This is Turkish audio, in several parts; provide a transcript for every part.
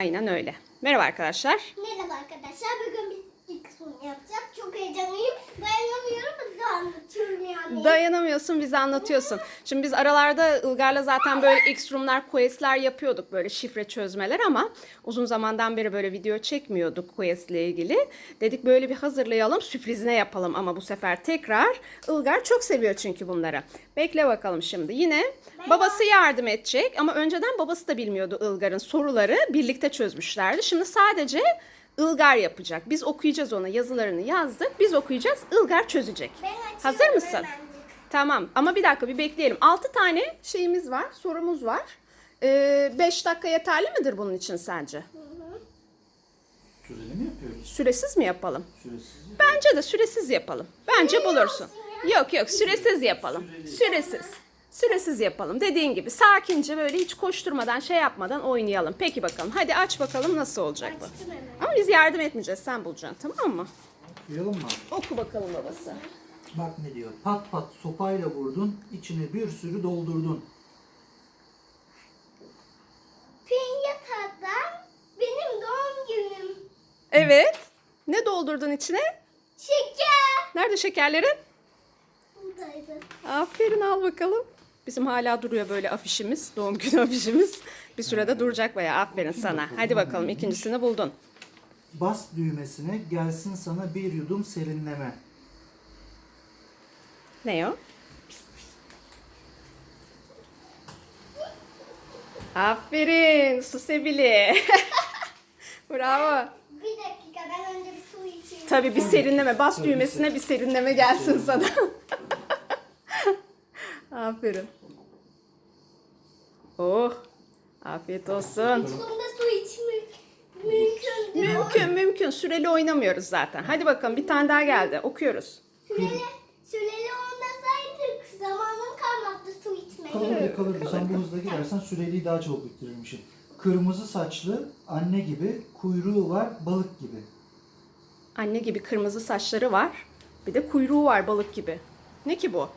Aynen öyle. Merhaba arkadaşlar. Merhaba arkadaşlar. Bugün biz ilk sunum yapacağız. Çok heyecanlıyım. Dayanamıyorum. Anlatıyorum yani. Dayanamıyorsun bize anlatıyorsun. Şimdi biz aralarda Ilgar'la zaten böyle X-Room'lar, quest'ler yapıyorduk böyle şifre çözmeler ama uzun zamandan beri böyle video çekmiyorduk quest'le ilgili. Dedik böyle bir hazırlayalım, sürprizine yapalım ama bu sefer tekrar Ilgar çok seviyor çünkü bunları. Bekle bakalım şimdi. Yine babası yardım edecek ama önceden babası da bilmiyordu Ilgar'ın soruları birlikte çözmüşlerdi. Şimdi sadece Ilgar yapacak. Biz okuyacağız ona yazılarını yazdık. Biz okuyacağız. Ilgar çözecek. Hazır mısın? Tamam ama bir dakika bir bekleyelim. 6 tane şeyimiz var, sorumuz var. 5 dakika yeterli midir bunun için sence? Süreli mi yapıyoruz? Süresiz mi yapalım? Süresiz. Bence de süresiz yapalım. Bence bulursun. Yok yok süresiz yapalım. Süresiz. Süresiz yapalım. Dediğin gibi sakince böyle hiç koşturmadan şey yapmadan oynayalım. Peki bakalım. Hadi aç bakalım nasıl olacak bu. Ama biz yardım etmeyeceğiz. Sen bulacaksın tamam mı? Okuyalım mı? Oku bakalım babası. Bak ne diyor. Pat pat sopayla vurdun, içine bir sürü doldurdun. Pinyatadan benim doğum günüm. Evet. Ne doldurdun içine? Şeker. Nerede şekerlerin? Buradaydı. Aferin al bakalım. Bizim hala duruyor böyle afişimiz, doğum günü afişimiz. Bir sürede duracak bayağı. Aferin sana. Hadi bakalım ikincisini buldun. Bas düğmesine gelsin sana bir yudum serinleme. Ne o? Aferin Susebili. Bravo. Bir dakika ben önce bir su içeyim. Tabii bir serinleme. Bas Tabii, düğmesine bir serinleme gelsin sana. Aferin. Oh. Afiyet olsun. Sonunda su içmek mümkün değil. Mümkün mümkün. Süreli oynamıyoruz zaten. Hadi bakalım bir tane daha geldi. Okuyoruz. Süreli, süreli olmasaydı zamanım kalmazdı su içmeye. Kalırdı kalırdı. Sen bu hızla gidersen süreliyi daha çabuk bitirirmişim. Kırmızı saçlı, anne gibi, kuyruğu var, balık gibi. Anne gibi kırmızı saçları var. Bir de kuyruğu var balık gibi. Ne ki bu?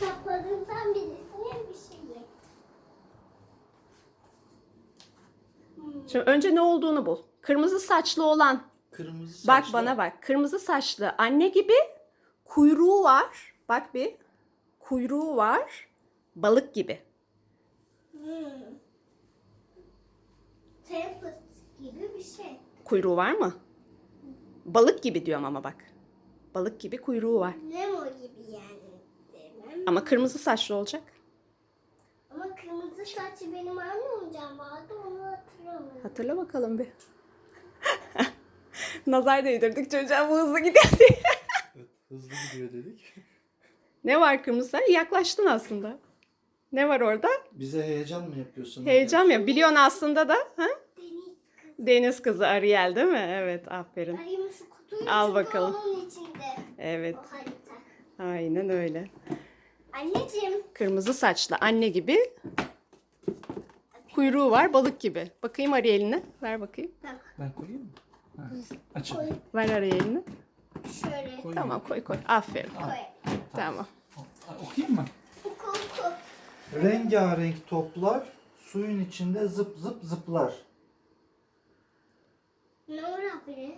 Kitaplarından birisinin bir şeyi. Şimdi önce ne olduğunu bul. Kırmızı saçlı olan. Kırmızı saçlı. Bak bana bak. Kırmızı saçlı anne gibi kuyruğu var. Bak bir. Kuyruğu var. Balık gibi. Hmm. Tempest gibi bir şey. Kuyruğu var mı? Balık gibi diyorum ama bak. Balık gibi kuyruğu var. Nemo gibi yani. Ama kırmızı saçlı olacak. Ama kırmızı saçlı benim annem vardı onu hatırlamıyorum. Hatırla bakalım bir. Nazar değdirdik çocuğa bu hızlı gidiyor diye. Evet, hızlı gidiyor dedik. ne var kırmızı saç? Yaklaştın aslında. Ne var orada? Bize heyecan mı yapıyorsun? Heyecan ya. Biliyorsun aslında da. Ha? Deniz Deniz kızı Ariel değil mi? Evet aferin. arayayım şu kutunun Al içinde, bakalım. onun içinde. Evet O harita. aynen öyle. Anneciğim. Kırmızı saçlı anne gibi. Kuyruğu var balık gibi. Bakayım Ariel'ine. Ver bakayım. Bak Ben koyayım mı? Ha. Koy. Ver Ariel'ini. Şöyle Koyayım. Tamam koy koy. Aferin. koy. Tamam. O- Okuyayım mı? Oku oku. Rengarenk toplar suyun içinde zıp zıp zıplar. Ne olabilir?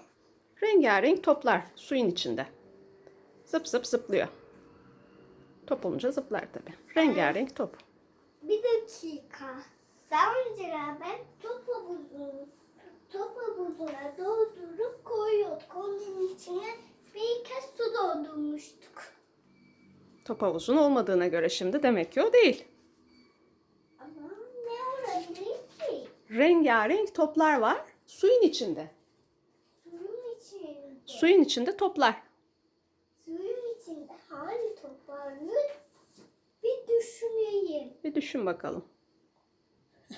Rengarenk toplar suyun içinde. Zıp zıp zıplıyor. Top olunca zıplar tabii. Rengarenk top. Bir dakika. Daha önce ben top havuzunu top havuzuna doldurup koyuyorduk. Onun içine bir kez su doldurmuştuk. Top havuzun olmadığına göre şimdi demek ki o değil. Ama ne olabilir ki? Rengarenk toplar var suyun içinde. Suyun içinde. Suyun içinde toplar. Suyun içinde hangi toplarını bir düşüneyim. Bir düşün bakalım.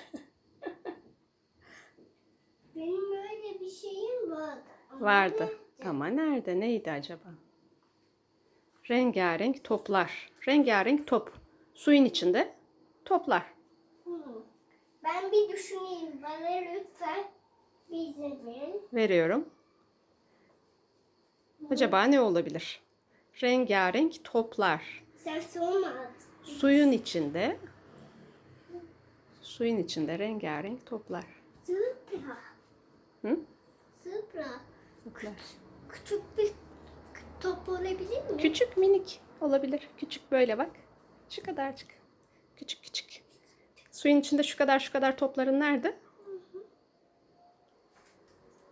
Benim öyle bir şeyim vardı. Ama Vardı. nerede? Ama nerede? Neydi acaba? Rengarenk toplar. Rengarenk top. Suyun içinde toplar. Ben bir düşüneyim. Bana lütfen bir izin verin. Veriyorum. Acaba ne olabilir? Rengarenk toplar. Sen sorma. Suyun içinde Suyun içinde rengarenk toplar. Zıpra. Hı? Zıpra. Toplar. Küçük bir top olabilir mi? Küçük minik olabilir. Küçük böyle bak. Şu kadarcık. Küçük küçük. Suyun içinde şu kadar şu kadar topların nerede?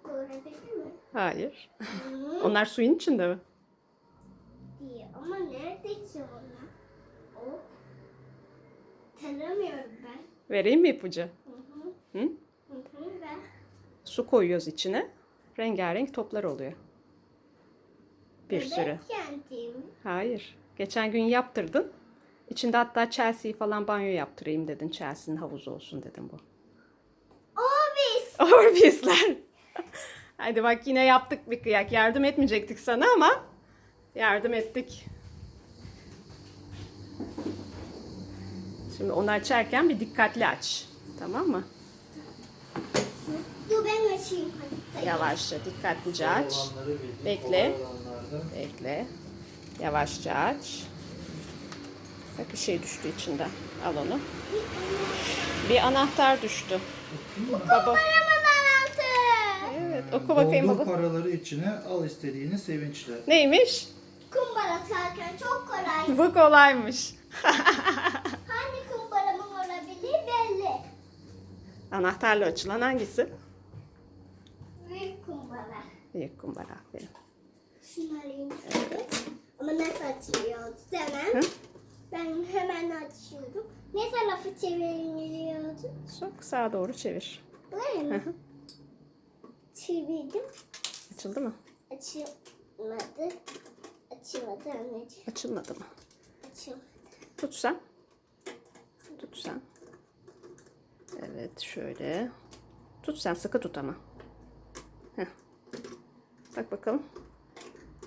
Olabilir mi? Hayır. Onlar suyun içinde mi? Diye. Ama nerede ki onlar? O. Tanımıyorum ben. Vereyim mi ipucu? Hı hı. Hı? Hı hı. Ben. Su koyuyoruz içine. Rengarenk toplar oluyor. Bir Bebek sürü. kendim. Hayır. Geçen gün yaptırdın. İçinde hatta Chelsea'yi falan banyo yaptırayım dedin. Chelsea'nin havuzu olsun dedim bu. Obis. Orbisler. Hadi bak yine yaptık bir kıyak. Yardım etmeyecektik sana ama yardım ettik. Şimdi onu açarken bir dikkatli aç. Tamam mı? Dur ben açayım hadi. Yavaşça dikkatlice aç. Bekle. Bekle. Yavaşça aç. Bak bir şey düştü içinden. Al onu. Bir anahtar düştü. Baba. Evet oku bakayım Doldur baba. paraları içine al istediğini sevinçle. Neymiş? Kumbara sarken çok kolay. Bu kolaymış. Hangi kumbaramın olabilir belli. Anahtarla açılan hangisi? Büyük kumbara. Büyük kumbara. Aferin. Şunu alayım şöyle. Ama nasıl açılıyordu? Hemen. Hı? Ben hemen açıyorum. Ne tarafı çeviriliyordu? Sok sağa doğru çevir. Böyle mi? Çevirdim. Açıldı mı? Açılmadı. Açılmadı anneciğim. Açılmadı mı? Açılmadı. Tut sen. Tut sen. Evet şöyle. Tut sen sıkı tut ama. Heh. Bak bakalım.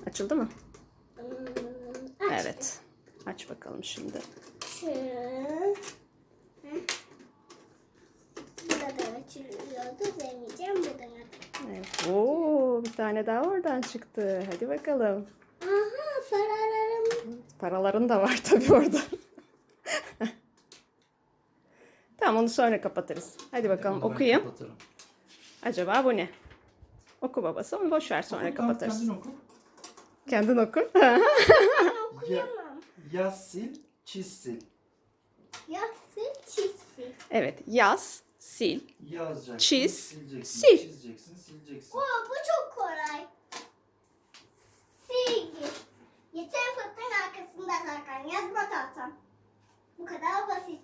Açıldı mı? Hmm. Evet. Aç bakalım şimdi. Şöyle. Buradan açılıyordu. Buradan. Evet. Oo, bir tane daha oradan çıktı. Hadi bakalım. Paralarım. Paraların da var tabii orada. tamam onu sonra kapatırız. Hadi bakalım Onu ben okuyayım. kapatırım. Acaba bu ne? Oku babası onu boş ver sonra Oku, kapatırız. Kendin oku. Kendin oku. Ya, Okuyamam. yaz sil, çiz sil. Yapsın çizsin. evet yaz, sil. Yazacaksın, Çiz, sileceksin, sil. çizeceksin, sileceksin. Oo, bu çok kolay. Silgi. Yeter fıstığın arkasında saklan. Yazma tahtam. Bu kadar basit.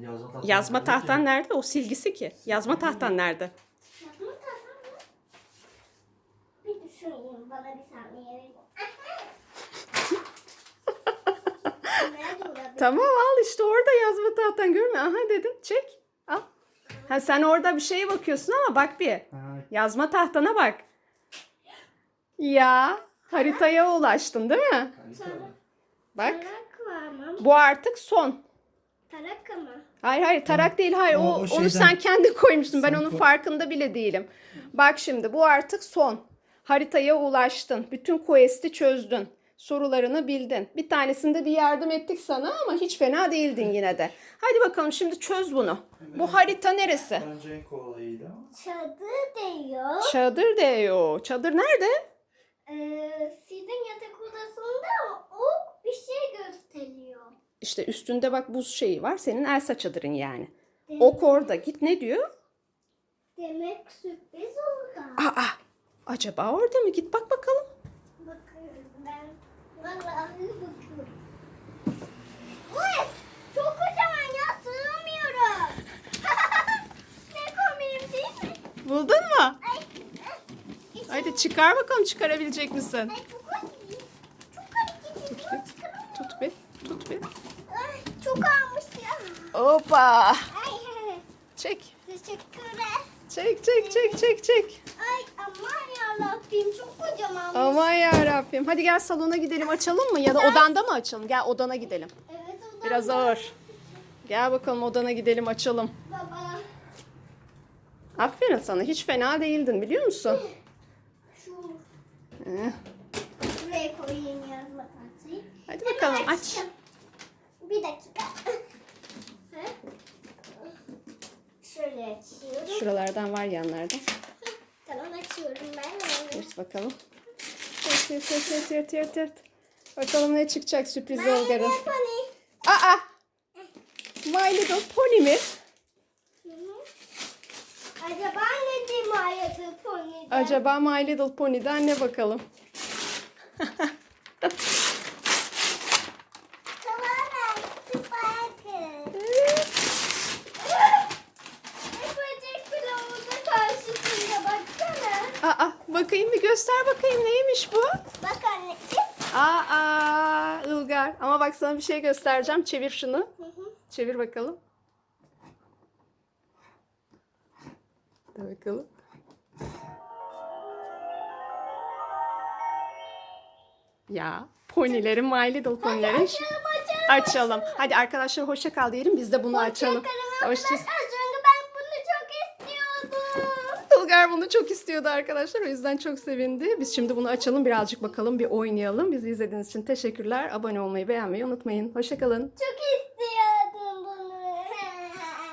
Yazma tahtan. Yazma nerede tahtan nerede? O silgisi ki. Yazma tahtan nerede? Yazma tahtam mı? Bir düşüneyim. Bana bir saniye verin. Nerede olabilir? Tamam al işte orada yazma tahtan görme. Aha dedin çek. Al. Ha sen orada bir şeye bakıyorsun ama bak bir. Ha, Yazma tahtana bak. Ya haritaya ulaştın değil mi? harita. Bak. Tarak var mı? Bu artık son. Tarak mı? Hayır hayır tarak değil hayır O- o, o onu şeyden- sen kendi koymuşsun ben Sen onun koy- farkında bile değilim. Bak şimdi bu artık son. Haritaya ulaştın. Bütün quest'i çözdün. Sorularını bildin. Bir tanesinde bir yardım ettik sana ama hiç fena değildin yine de. Hadi bakalım şimdi çöz bunu. Bu harita neresi? Bence en kolayıydı ama. Çadır diyor. Çadır diyor. Çadır nerede? Ee, sizin yatak odasında o bir şey gösteriyor. İşte üstünde bak buz şeyi var. Senin Elsa çadırın yani. Demek, Ok orada. Git ne diyor? demek sürpriz orada. Aa, acaba orada mı? Git bak bakalım. Bakıyorum ben. Vallahi bakıyorum. Uy, çok kocaman ya sığamıyorum. ne komiyim değil mi? Buldun mu? Ay, ay, Hadi çıkar bakalım çıkarabilecek misin? ay çok acı. Çok çıkaramıyorum. Tut bir. Tut bir. Ay, çok ağmış ya. Hoppa. Ay, Çek. teşekkürler. Çek çek çek çek çek. Ay aman ya Rabbim çok kocaman. Aman ya Rabbim. Hadi gel salona gidelim açalım mı? Ya da odanda mı açalım? Gel odana gidelim. Evet o da Biraz ağır. Gel bakalım odana gidelim açalım. Baba Aferin sana. Hiç fena değildin biliyor musun? şu Eh, buraya tahtayı. Hadi bakalım aç. Bir dakika. Şöyle açıyorum. Şuralardan var yanlarda. Tamam açıyorum ben. Yırt bakalım. Yırt yırt yırt yırt yırt yırt yırt. Bakalım ne çıkacak sürpriz Ilgar'ın. Pony. Aa! My Little Pony mi? Acaba ne diyeyim hayatı Pony'den? Acaba My Little Pony'den ne bakalım? Aa, bakayım bir göster bakayım neymiş bu? Bak anneciğim. Aa, Ilgar. Ama bak sana bir şey göstereceğim. Çevir şunu. Hı hı. Çevir bakalım. Dur bakalım. Ya ponilerin My Little ponilerin. Açalım açalım. Açalım. Hadi arkadaşlar hoşça kal diyelim. Biz de bunu açalım. Hoşçakalın Hoşça arkadaşlar. Çünkü ben bunu çok Ilgar bunu çok istiyordu arkadaşlar. O yüzden çok sevindi. Biz şimdi bunu açalım. Birazcık bakalım. Bir oynayalım. Bizi izlediğiniz için teşekkürler. Abone olmayı, beğenmeyi unutmayın. Hoşça kalın. Çok istiyordum.